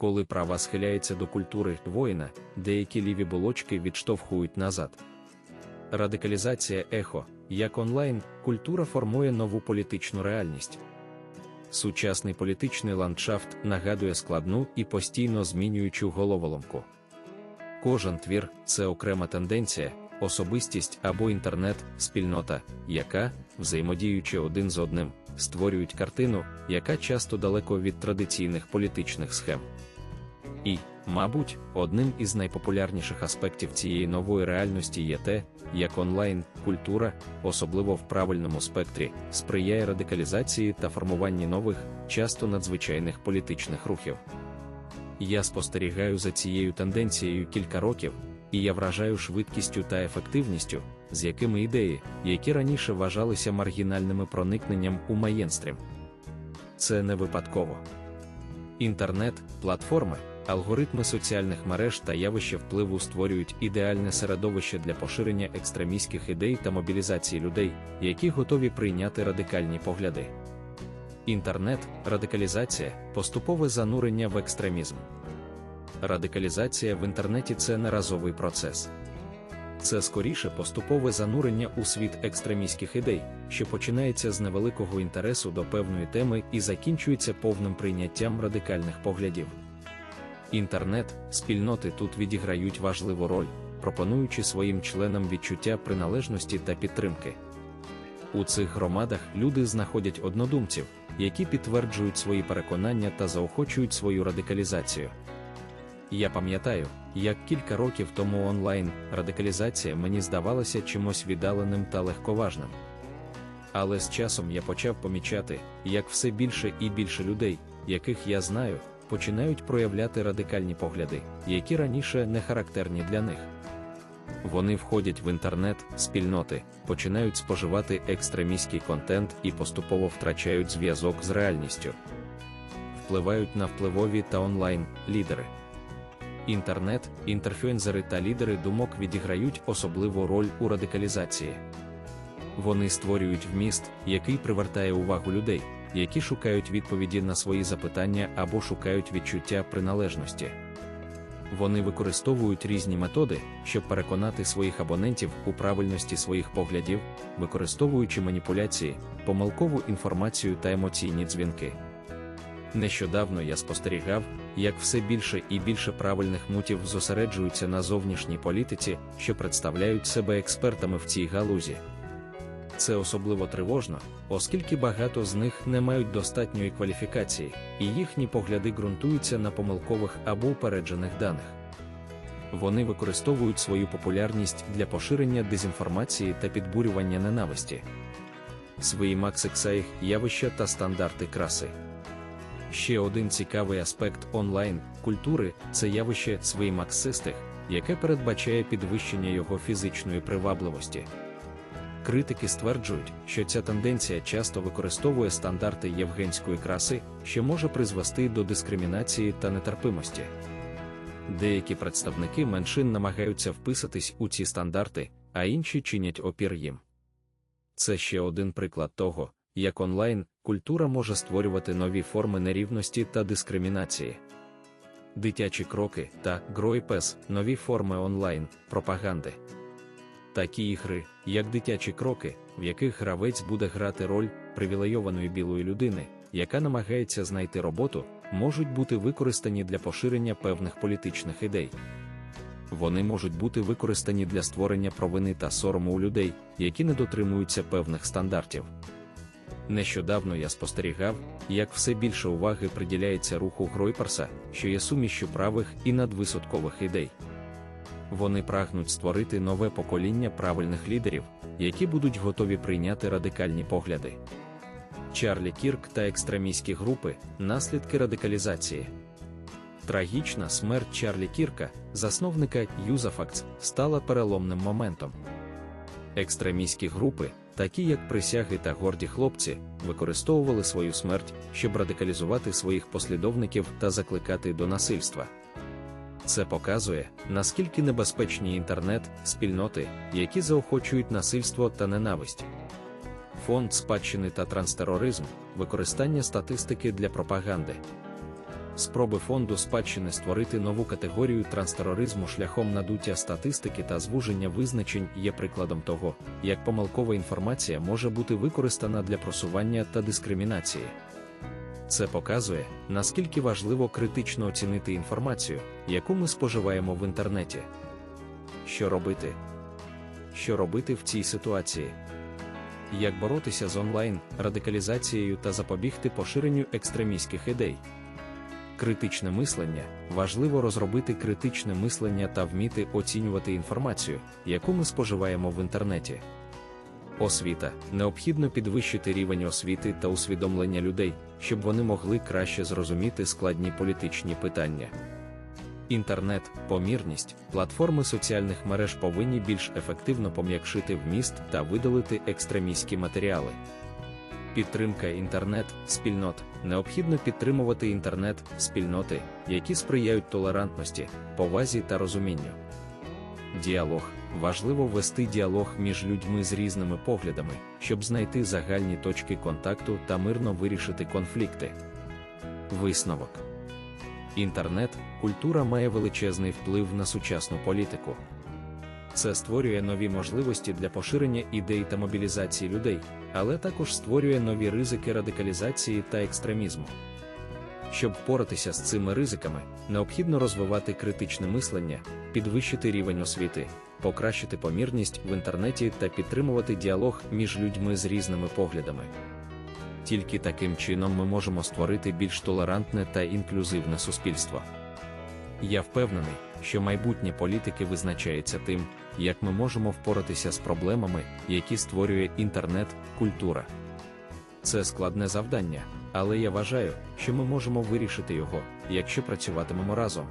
коли права схиляється до культури воїна, деякі ліві болочки відштовхують назад. Радикалізація ехо, як онлайн, культура формує нову політичну реальність. Сучасний політичний ландшафт нагадує складну і постійно змінюючу головоломку. Кожен твір це окрема тенденція, особистість або інтернет-спільнота, яка, взаємодіючи один з одним, створюють картину, яка часто далеко від традиційних політичних схем. І, мабуть, одним із найпопулярніших аспектів цієї нової реальності є те, як онлайн-культура, особливо в правильному спектрі, сприяє радикалізації та формуванні нових, часто надзвичайних політичних рухів. Я спостерігаю за цією тенденцією кілька років, і я вражаю швидкістю та ефективністю, з якими ідеї, які раніше вважалися маргінальними проникненням у маєнстрім. Це не випадково. Інтернет, платформи, алгоритми соціальних мереж та явища впливу створюють ідеальне середовище для поширення екстремістських ідей та мобілізації людей, які готові прийняти радикальні погляди. Інтернет, радикалізація, поступове занурення в екстремізм. Радикалізація в інтернеті це неразовий процес. Це скоріше поступове занурення у світ екстремістських ідей, що починається з невеликого інтересу до певної теми і закінчується повним прийняттям радикальних поглядів. Інтернет, спільноти тут відіграють важливу роль, пропонуючи своїм членам відчуття приналежності та підтримки. У цих громадах люди знаходять однодумців, які підтверджують свої переконання та заохочують свою радикалізацію. Я пам'ятаю, як кілька років тому онлайн радикалізація мені здавалася чимось віддаленим та легковажним. Але з часом я почав помічати, як все більше і більше людей, яких я знаю, починають проявляти радикальні погляди, які раніше не характерні для них. Вони входять в інтернет, спільноти, починають споживати екстремістський контент і поступово втрачають зв'язок з реальністю, впливають на впливові та онлайн лідери. Інтернет, інтерфюензери та лідери думок відіграють особливу роль у радикалізації. Вони створюють вміст, який привертає увагу людей, які шукають відповіді на свої запитання або шукають відчуття приналежності. Вони використовують різні методи, щоб переконати своїх абонентів у правильності своїх поглядів, використовуючи маніпуляції, помилкову інформацію та емоційні дзвінки. Нещодавно я спостерігав, як все більше і більше правильних мутів зосереджуються на зовнішній політиці, що представляють себе експертами в цій галузі. Це особливо тривожно, оскільки багато з них не мають достатньої кваліфікації, і їхні погляди ґрунтуються на помилкових або упереджених даних. Вони використовують свою популярність для поширення дезінформації та підбурювання ненависті. Свої максиксаїх явища та стандарти краси. Ще один цікавий аспект онлайн культури це явище свиймаксистих, яке передбачає підвищення його фізичної привабливості. Критики стверджують, що ця тенденція часто використовує стандарти євгенської краси, що може призвести до дискримінації та нетерпимості. Деякі представники меншин намагаються вписатись у ці стандарти, а інші чинять опір їм. Це ще один приклад того, як онлайн культура може створювати нові форми нерівності та дискримінації. Дитячі кроки та Гройпес нові форми онлайн пропаганди. Такі ігри, як дитячі кроки, в яких гравець буде грати роль привілейованої білої людини, яка намагається знайти роботу, можуть бути використані для поширення певних політичних ідей. Вони можуть бути використані для створення провини та сорому у людей, які не дотримуються певних стандартів. Нещодавно я спостерігав, як все більше уваги приділяється руху Гройперса, що є сумішчю правих і надвисоткових ідей. Вони прагнуть створити нове покоління правильних лідерів, які будуть готові прийняти радикальні погляди. Чарлі Кірк та екстремістські групи наслідки радикалізації. Трагічна смерть Чарлі Кірка, засновника Юзафакс, стала переломним моментом. Екстремістські групи, такі як присяги та горді хлопці, використовували свою смерть, щоб радикалізувати своїх послідовників та закликати до насильства. Це показує, наскільки небезпечні інтернет, спільноти, які заохочують насильство та ненависть. Фонд спадщини та транстероризм, використання статистики для пропаганди. Спроби фонду спадщини створити нову категорію транстероризму шляхом надуття статистики та звуження визначень є прикладом того, як помилкова інформація може бути використана для просування та дискримінації. Це показує, наскільки важливо критично оцінити інформацію, яку ми споживаємо в інтернеті. Що робити? Що робити в цій ситуації? Як боротися з онлайн радикалізацією та запобігти поширенню екстремістських ідей? Критичне мислення важливо розробити критичне мислення та вміти оцінювати інформацію, яку ми споживаємо в інтернеті. Освіта необхідно підвищити рівень освіти та усвідомлення людей, щоб вони могли краще зрозуміти складні політичні питання. Інтернет, помірність, платформи соціальних мереж повинні більш ефективно пом'якшити вміст та видалити екстремістські матеріали. Підтримка інтернет-спільнот необхідно підтримувати інтернет-спільноти, які сприяють толерантності, повазі та розумінню. Діалог важливо вести діалог між людьми з різними поглядами, щоб знайти загальні точки контакту та мирно вирішити конфлікти. Висновок Інтернет, культура має величезний вплив на сучасну політику. Це створює нові можливості для поширення ідей та мобілізації людей, але також створює нові ризики радикалізації та екстремізму. Щоб впоратися з цими ризиками, необхідно розвивати критичне мислення, підвищити рівень освіти, покращити помірність в інтернеті та підтримувати діалог між людьми з різними поглядами. Тільки таким чином ми можемо створити більш толерантне та інклюзивне суспільство. Я впевнений, що майбутнє політики визначається тим, як ми можемо впоратися з проблемами, які створює інтернет-культура. Це складне завдання, але я вважаю, що ми можемо вирішити його, якщо працюватимемо разом.